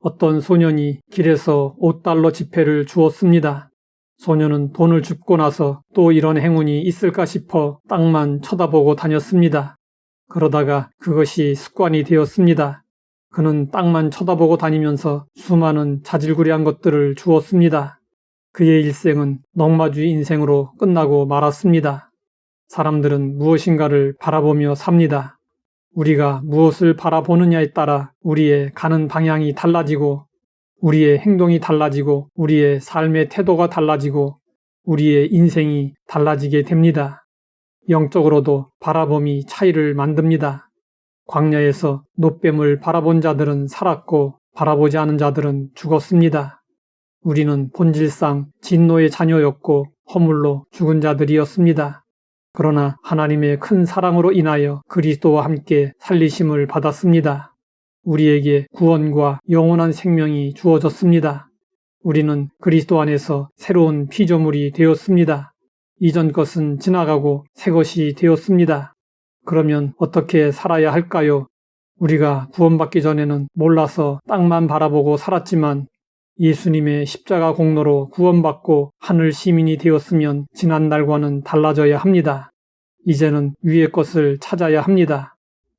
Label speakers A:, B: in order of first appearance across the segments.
A: 어떤 소년이 길에서 5달러 지폐를 주었습니다. 소년은 돈을 줍고 나서 또 이런 행운이 있을까 싶어 땅만 쳐다보고 다녔습니다. 그러다가 그것이 습관이 되었습니다. 그는 땅만 쳐다보고 다니면서 수많은 자질구레한 것들을 주었습니다. 그의 일생은 넉마주 인생으로 끝나고 말았습니다. 사람들은 무엇인가를 바라보며 삽니다. 우리가 무엇을 바라보느냐에 따라 우리의 가는 방향이 달라지고 우리의 행동이 달라지고 우리의 삶의 태도가 달라지고 우리의 인생이 달라지게 됩니다. 영적으로도 바라봄이 차이를 만듭니다. 광야에서 노뱀을 바라본 자들은 살았고 바라보지 않은 자들은 죽었습니다. 우리는 본질상 진노의 자녀였고 허물로 죽은 자들이었습니다. 그러나 하나님의 큰 사랑으로 인하여 그리스도와 함께 살리심을 받았습니다. 우리에게 구원과 영원한 생명이 주어졌습니다. 우리는 그리스도 안에서 새로운 피조물이 되었습니다. 이전 것은 지나가고 새 것이 되었습니다. 그러면 어떻게 살아야 할까요? 우리가 구원받기 전에는 몰라서 땅만 바라보고 살았지만 예수님의 십자가 공로로 구원받고 하늘 시민이 되었으면 지난 날과는 달라져야 합니다. 이제는 위의 것을 찾아야 합니다.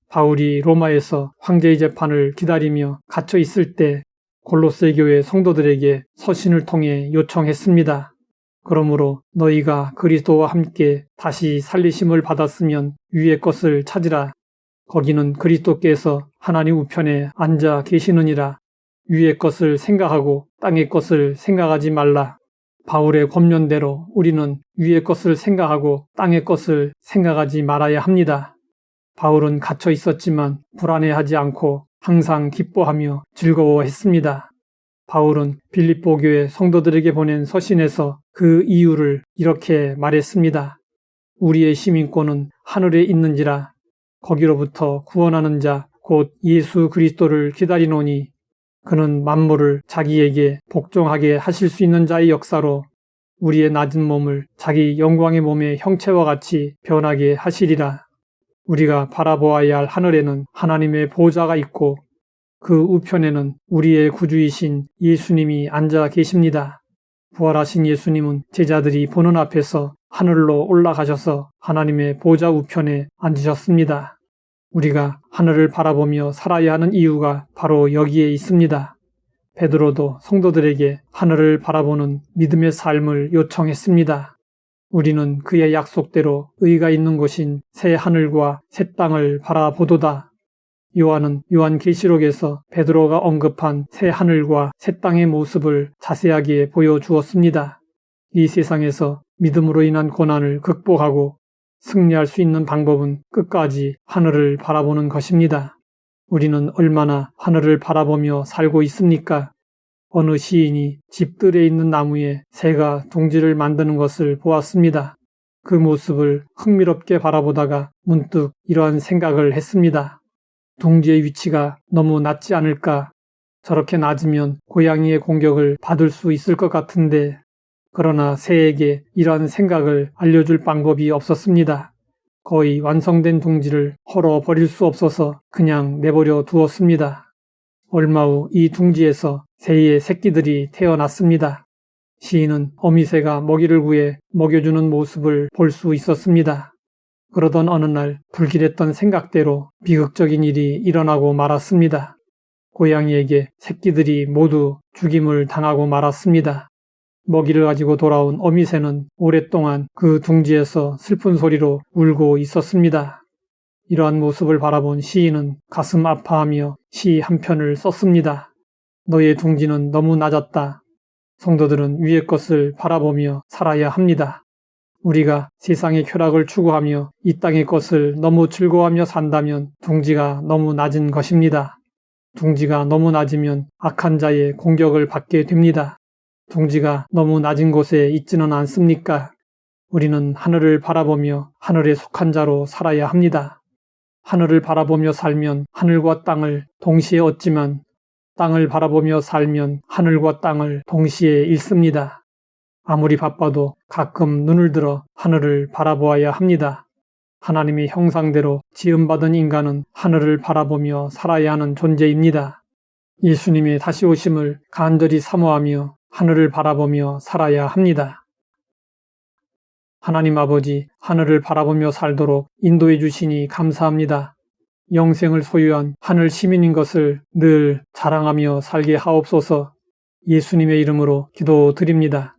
A: 바울이 로마에서 황제의 재판을 기다리며 갇혀 있을 때 골로새 교회 성도들에게 서신을 통해 요청했습니다. 그러므로 너희가 그리스도와 함께 다시 살리심을 받았으면 위의 것을 찾으라. 거기는 그리스도께서 하나님 우편에 앉아 계시느니라. 위의 것을 생각하고 땅의 것을 생각하지 말라. 바울의 권면대로 우리는 위의 것을 생각하고 땅의 것을 생각하지 말아야 합니다. 바울은 갇혀 있었지만 불안해하지 않고 항상 기뻐하며 즐거워했습니다. 바울은 빌립보 교회 성도들에게 보낸 서신에서 그 이유를 이렇게 말했습니다. 우리의 시민권은 하늘에 있는지라 거기로부터 구원하는 자 곧 예수 그리스도를 기다리노니 그는 만물을 자기에게 복종하게 하실 수 있는 자의 역사로 우리의 낮은 몸을 자기 영광의 몸의 형체와 같이 변하게 하시리라. 우리가 바라보아야 할 하늘에는 하나님의 보좌가 있고 그 우편에는 우리의 구주이신 예수님이 앉아 계십니다. 부활하신 예수님은 제자들이 보는 앞에서 하늘로 올라가셔서 하나님의 보좌 우편에 앉으셨습니다. 우리가 하늘을 바라보며 살아야 하는 이유가 바로 여기에 있습니다. 베드로도 성도들에게 하늘을 바라보는 믿음의 삶을 요청했습니다. 우리는 그의 약속대로 의가 있는 곳인 새 하늘과 새 땅을 바라보도다. 요한은 요한계시록에서 베드로가 언급한 새 하늘과 새 땅의 모습을 자세하게 보여주었습니다. 이 세상에서 믿음으로 인한 고난을 극복하고 승리할 수 있는 방법은 끝까지 하늘을 바라보는 것입니다. 우리는 얼마나 하늘을 바라보며 살고 있습니까? 어느 시인이 집들에 있는 나무에 새가 둥지를 만드는 것을 보았습니다. 그 모습을 흥미롭게 바라보다가 문득 이러한 생각을 했습니다. 둥지의 위치가 너무 낮지 않을까? 저렇게 낮으면 고양이의 공격을 받을 수 있을 것 같은데 그러나 새에게 이러한 생각을 알려줄 방법이 없었습니다. 거의 완성된 둥지를 헐어 버릴 수 없어서 그냥 내버려 두었습니다. 얼마 후 이 둥지에서 새의 새끼들이 태어났습니다. 시인은 어미새가 먹이를 구해 먹여주는 모습을 볼 수 있었습니다. 그러던 어느 날 불길했던 생각대로 비극적인 일이 일어나고 말았습니다. 고양이에게 새끼들이 모두 죽임을 당하고 말았습니다. 먹이를 가지고 돌아온 어미새는 오랫동안 그 둥지에서 슬픈 소리로 울고 있었습니다. 이러한 모습을 바라본 시인은 가슴 아파하며 시 한 편을 썼습니다. 너의 둥지는 너무 낮았다. 성도들은 위의 것을 바라보며 살아야 합니다. 우리가 세상의 쾌락을 추구하며 이 땅의 것을 너무 즐거워하며 산다면 둥지가 너무 낮은 것입니다. 둥지가 너무 낮으면 악한 자의 공격을 받게 됩니다. 둥지가 너무 낮은 곳에 있지는 않습니까? 우리는 하늘을 바라보며 하늘에 속한 자로 살아야 합니다. 하늘을 바라보며 살면 하늘과 땅을 동시에 얻지만 땅을 바라보며 살면 하늘과 땅을 동시에 잃습니다. 아무리 바빠도 가끔 눈을 들어 하늘을 바라보아야 합니다. 하나님의 형상대로 지음받은 인간은 하늘을 바라보며 살아야 하는 존재입니다. 예수님의 다시 오심을 간절히 사모하며 하늘을 바라보며 살아야 합니다. 하나님 아버지, 하늘을 바라보며 살도록 인도해 주시니 감사합니다. 영생을 소유한 하늘 시민인 것을 늘 자랑하며 살게 하옵소서 예수님의 이름으로 기도드립니다.